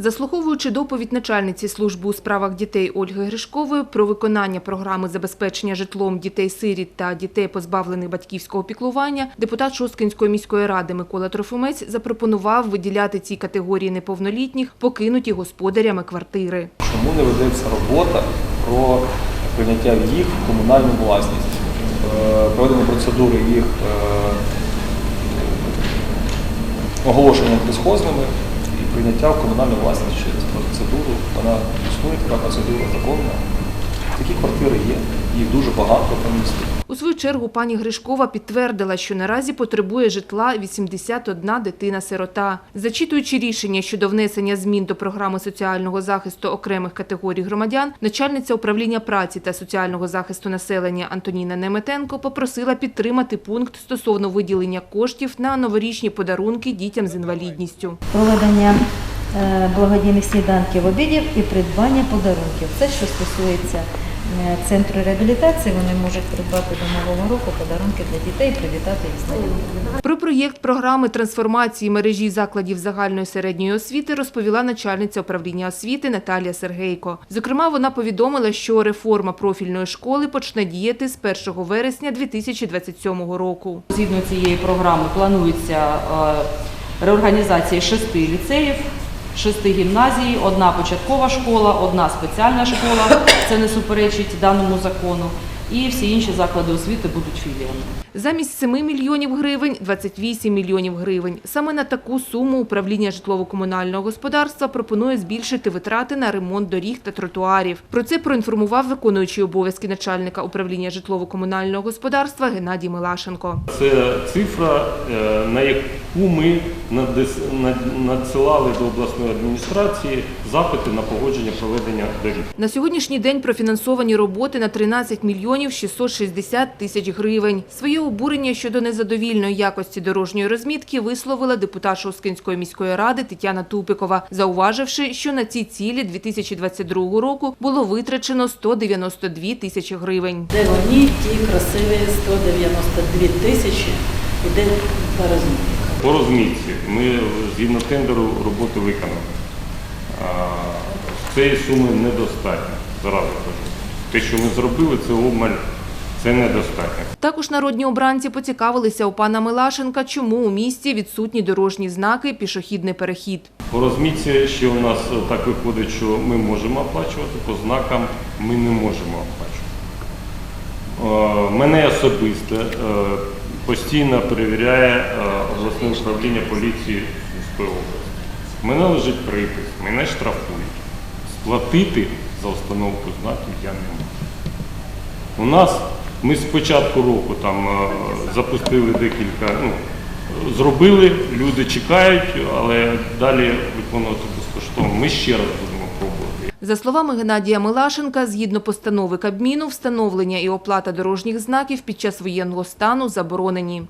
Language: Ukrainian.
Заслуховуючи доповідь начальниці служби у справах дітей Ольги Гришкової про виконання програми забезпечення житлом дітей-сиріт та дітей, позбавлених батьківського піклування, депутат Шосткинської міської ради Микола Трофимець запропонував виділяти цій категорії неповнолітніх покинуті господарями квартири. Чому не ведеться робота про прийняття їх в комунальну власність, Е, проведення процедури їх е, оголошення безхозними прийняття в комунальну власність через процедуру. Вона існує, така процедура законна. Такі квартири є, їх дуже багато по місту. У свою чергу пані Гришкова підтвердила, що наразі потребує житла 81 дитина-сирота. Зачитуючи рішення щодо внесення змін до програми соціального захисту окремих категорій громадян, начальниця управління праці та соціального захисту населення Антоніна Неметенко попросила підтримати пункт стосовно виділення коштів на новорічні подарунки дітям з інвалідністю. проведення благодійних сніданків, обідів і придбання подарунків. Це що стосується е, центру реабілітації, вони можуть придбати до нового року подарунки для дітей і привітати їх з Новим. Про проєкт програми трансформації мережі закладів загальної середньої освіти розповіла начальниця управління освіти Наталія Сергейко. Зокрема, вона повідомила, що реформа профільної школи почне діяти з 1 вересня 2027 року. Згідно цієї програми планується е, реорганізація шести ліцеїв, шести гімназій, одна початкова школа, одна спеціальна школа. Це не суперечить даному закону. І всі інші заклади освіти будуть філіями. Замість 7 мільйонів гривень – 28 мільйонів гривень. Саме на таку суму управління житлово-комунального господарства пропонує збільшити витрати на ремонт доріг та тротуарів. Про це проінформував виконуючий обов'язки начальника управління житлово-комунального господарства Геннадій Милашенко. Це цифра, е, на яку ми надес- надсилали до обласної адміністрації запити на погодження проведення доріг. На сьогоднішній день профінансовані роботи на 13 мільйонів 660 тисяч гривень. Своє обурення щодо незадовільної якості дорожньої розмітки висловила депутат Шосткинської міської ради Тетяна Тупикова, зауваживши, що на ці цілі 2022 року було витрачено 192 тисячі гривень. Де вони, ті красиві 192 тисячі, іде на розмітку. По розмітці ми згідно тендеру роботу виконали. Цієї суми недостатньо. Зразу кажу. Те, що ми зробили, це обмаль, це недостатньо. Також народні обранці поцікавилися у пана Милашенка, чому у місті відсутні дорожні знаки «Пішохідний перехід». По розмітці ще у нас е, так виходить, що ми можемо оплачувати, по знакам ми не можемо оплачувати. Е, Мене особисто е, постійно перевіряє е, обласне управління поліції Сумської області. Мене лежить припис, мене штрафують. Сплатити за установку знаків я не можу. У нас ми з початку року там е, запустили декілька, ну, зробили, люди чекають, але далі виконувати безкоштовно. Ми ще раз будемо пробувати. За словами Геннадія Милашенка, згідно постанови Кабміну, встановлення і оплата дорожніх знаків під час воєнного стану заборонені.